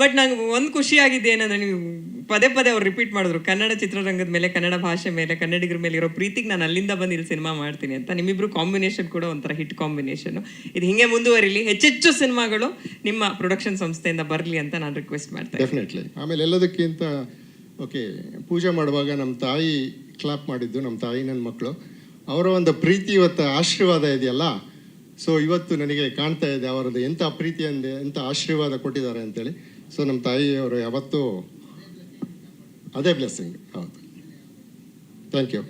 But ನಂಗೆ ಒಂದು ಖುಷಿ ಆಗಿದೆ ಏನಂದ್ರೆ ನೀವು ಪದೇ ಪದೇ ಅವ್ರು ರಿಪೀಟ್ ಮಾಡಿದ್ರು. ಕನ್ನಡ ಚಿತ್ರರಂಗದ ಮೇಲೆ, ಕನ್ನಡ ಭಾಷೆ ಮೇಲೆ, ಕನ್ನಡಿಗರ ಮೇಲೆ ಇರೋ ಪ್ರೀತಿಗೆ ನಾನು ಅಲ್ಲಿಂದ ಬಂದು ಇಲ್ಲಿ ಸಿನಿಮಾ ಮಾಡ್ತೀನಿ ಅಂತ. ನಿಮ್ಮಿಬ್ರು ಕಾಂಬಿನೇಷನ್ ಕೂಡ ಒಂಥರ ಹಿಟ್ ಕಾಂಬಿನೇಷನ್ ಇದು ಹಿಂಗೆ ಮುಂದುವರಿಲಿ. ಹೆಚ್ಚೆಚ್ಚು ಸಿನಿಮಾಗಳು ನಿಮ್ಮ ಪ್ರೊಡಕ್ಷನ್ ಸಂಸ್ಥೆಯಿಂದ ಬರಲಿ ಅಂತ ನಾನು ರಿಕ್ವೆಸ್ಟ್ ಮಾಡ್ತೇನೆ ಡೆಫಿನೆಟ್ಲಿ ಆಮೇಲೆ ಎಲ್ಲದಕ್ಕಿಂತ ಓಕೆ ಪೂಜೆ ಮಾಡುವಾಗ ನಮ್ಮ ತಾಯಿ ಕ್ಲಾಪ್ ಮಾಡಿದ್ದು ನಮ್ಮ ತಾಯಿ ನನ್ನ ಮಕ್ಕಳು ಅವರ ಒಂದು ಪ್ರೀತಿ ಇವತ್ತು ಆಶೀರ್ವಾದ ಇದೆಯಲ್ಲ? ಸೊ ಇವತ್ತು ನನಗೆ ಕಾಣ್ತಾ ಇದೆ, ಅವರದ್ದು ಎಂಥ ಪ್ರೀತಿ ಅಂದೆ ಎಂಥ ಆಶೀರ್ವಾದ ಕೊಟ್ಟಿದ್ದಾರೆ ಅಂತೇಳಿ. ಸೊ ನಮ್ಮ ತಾಯಿಯವರು ಯಾವತ್ತೂ ಅದೇ ಬ್ಲೆಸ್ಸಿಂಗ್ ಹೌದು. ಥ್ಯಾಂಕ್ ಯು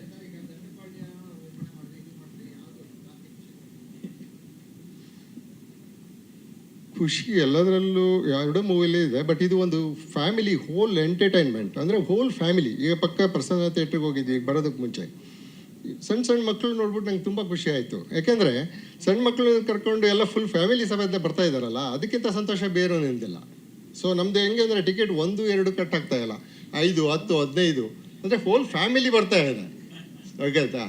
ಖುಷಿ ಎಲ್ಲದರಲ್ಲೂ ಎರಡೂ ಮೂವಿಲೇ ಇದೆ ಬಟ್ ಇದು ಒಂದು ಫ್ಯಾಮಿಲಿ ಹೋಲ್ ಎಂಟರ್ಟೈನ್ಮೆಂಟ್ ಅಂದರೆ ಹೋಲ್ ಫ್ಯಾಮಿಲಿ ಈಗ ಪಕ್ಕ ಪ್ರಸನ್ನ ಥಿಯೇಟ್ರಿಗೆ ಹೋಗಿದ್ವಿ, ಈಗ ಬರೋದಕ್ಕೆ ಮುಂಚೆ. ಸಣ್ಣ ಸಣ್ಣ ಮಕ್ಕಳು ನೋಡ್ಬಿಟ್ಟು ನಂಗೆ ತುಂಬ ಖುಷಿ ಆಯಿತು. ಯಾಕೆಂದರೆ ಸಣ್ಣ ಮಕ್ಕಳು ಕರ್ಕೊಂಡು ಎಲ್ಲ ಫುಲ್ ಫ್ಯಾಮಿಲಿ ಸಮೇತ ಬರ್ತಾ ಇದ್ದಾರಲ್ಲ, ಅದಕ್ಕಿಂತ ಸಂತೋಷ ಬೇರೆ ನಿಂದಿಲ್ಲ ಸೊ ನಮ್ದು ಹೆಂಗೆ ಅಂದರೆ ಟಿಕೆಟ್ ಒಂದು ಎರಡು ಕಟ್ ಆಗ್ತಾ ಇಲ್ಲ. ಐದು ಹತ್ತು ಹದಿನೈದು. ಅಂದರೆ ಹೋಲ್ ಫ್ಯಾಮಿಲಿ ಬರ್ತಾ ಇದೆ. ಓಕೆ ಆಯ್ತಾ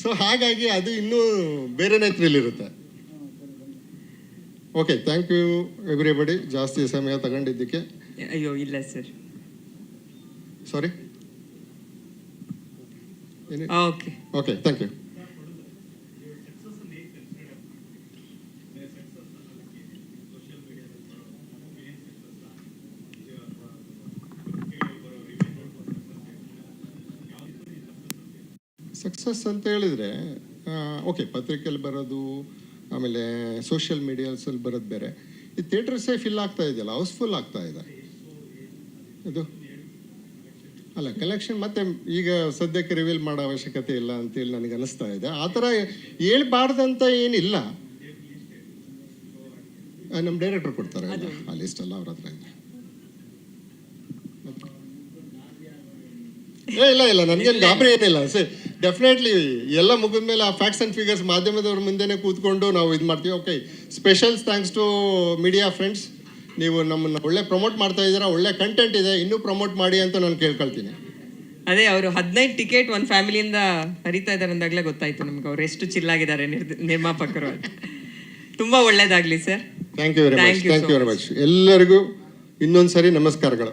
ಸೊ ಹಾಗಾಗಿ ಅದು ಇನ್ನೂ ಬೇರೆನೇ ಥ್ರಿಲ್ ಇರುತ್ತೆ. ಓಕೆ ಥ್ಯಾಂಕ್ ಯು ಎವ್ರಿಬಡಿ ಜಾಸ್ತಿ ಸಮಯ ತಗೊಂಡಿದ್ದಕ್ಕೆ. ಅಯ್ಯೋ ಇಲ್ಲ sir sorry okay okay thank you success ಅಂತ ಹೇಳಿದರೆ ಓಕೆ ಪತ್ರಿಕೆಯಲ್ಲಿ ಬರೋದು ಆಮೇಲೆ ಸೋಷಿಯಲ್ ಮೀಡಿಯಾಸಲ್ಲಿ ಬರೋದು ಬೇರೆ. ಈ ಥಿಯೇಟರ್ಸೇ ಫಿಲ್ ಆಗ್ತಾ ಇದೆಯಲ್ಲ ಹೌಸ್ಫುಲ್ ಆಗ್ತಾ ಇದೆ. ಇದು? ಅಲ್ಲ ಕಲೆಕ್ಷನ್ ಮತ್ತೆ ಈಗ ಸದ್ಯಕ್ಕೆ ರಿವೀಲ್ ಮಾಡೋ ಅವಶ್ಯಕತೆ ಇಲ್ಲ ಅಂತೇಳಿ ನನಗೆ ಅನಿಸ್ತಾ ಇದೆ. ಆ ಥರ ಹೇಳ್ಬಾರ್ದಂತ ಏನಿಲ್ಲ. ನಮ್ಮ ಡೈರೆಕ್ಟರ್ ಕೊಡ್ತಾರೆ ಆ ಲಿಸ್ಟ್ ಎಲ್ಲ ಅವ್ರ ಹತ್ರ ಇದೆ. ಏ ಇಲ್ಲ ಇಲ್ಲ ನನಗೇನು ಗಾಬರಿ ಏನಿಲ್ಲ. ಸರಿ ಡೆಫಿನೆಟ್ಲಿ ಎಲ್ಲ ಮುಗಿದ ಮೇಲೆ ಆ ಫ್ಯಾಕ್ಟ್ಸ್ ಆ್ಯಂಡ್ ಫಿಗರ್ಸ್ ಮಾಧ್ಯಮದವ್ರ ಮುಂದೆನೇ ಕೂತ್ಕೊಂಡು ನಾವು ಇದು ಮಾಡ್ತೀವಿ. Okay special thanks to media friends ನೀವು ನಮ್ಮನ್ನು ಒಳ್ಳೆ ಪ್ರಮೋಟ್ ಮಾಡ್ತಾ ಇದ್ದೀರಾ ಒಳ್ಳೆ ಕಂಟೆಂಟ್ ಇದೆ ಇನ್ನೂ ಪ್ರಮೋಟ್ ಮಾಡಿ ಅಂತ ನಾನು ಕೇಳ್ಕೊಳ್ತೀನಿ. ಅದೇ ಅವರು ಹದಿನೈದು ಟಿಕೆಟ್ ಒಂದು ಫ್ಯಾಮಿಲಿಯಿಂದ ಹರಿತಾ ಇದ್ದಾರೆ ಅಂದಾಗಲೇ ಗೊತ್ತಾಯ್ತು ನಮ್ಗೆ. ಅವ್ರು ಎಷ್ಟು ಚಿಲ್ಲಾಗಿದ್ದಾರೆ ನಿರ್ಮಾಪಕರು ತುಂಬಾ ಒಳ್ಳೇದಾಗ್ಲಿ sir thank you very much thank you very much ಎಲ್ಲರಿಗೂ ಇನ್ನೊಂದು ಸಾರಿ ನಮಸ್ಕಾರಗಳು.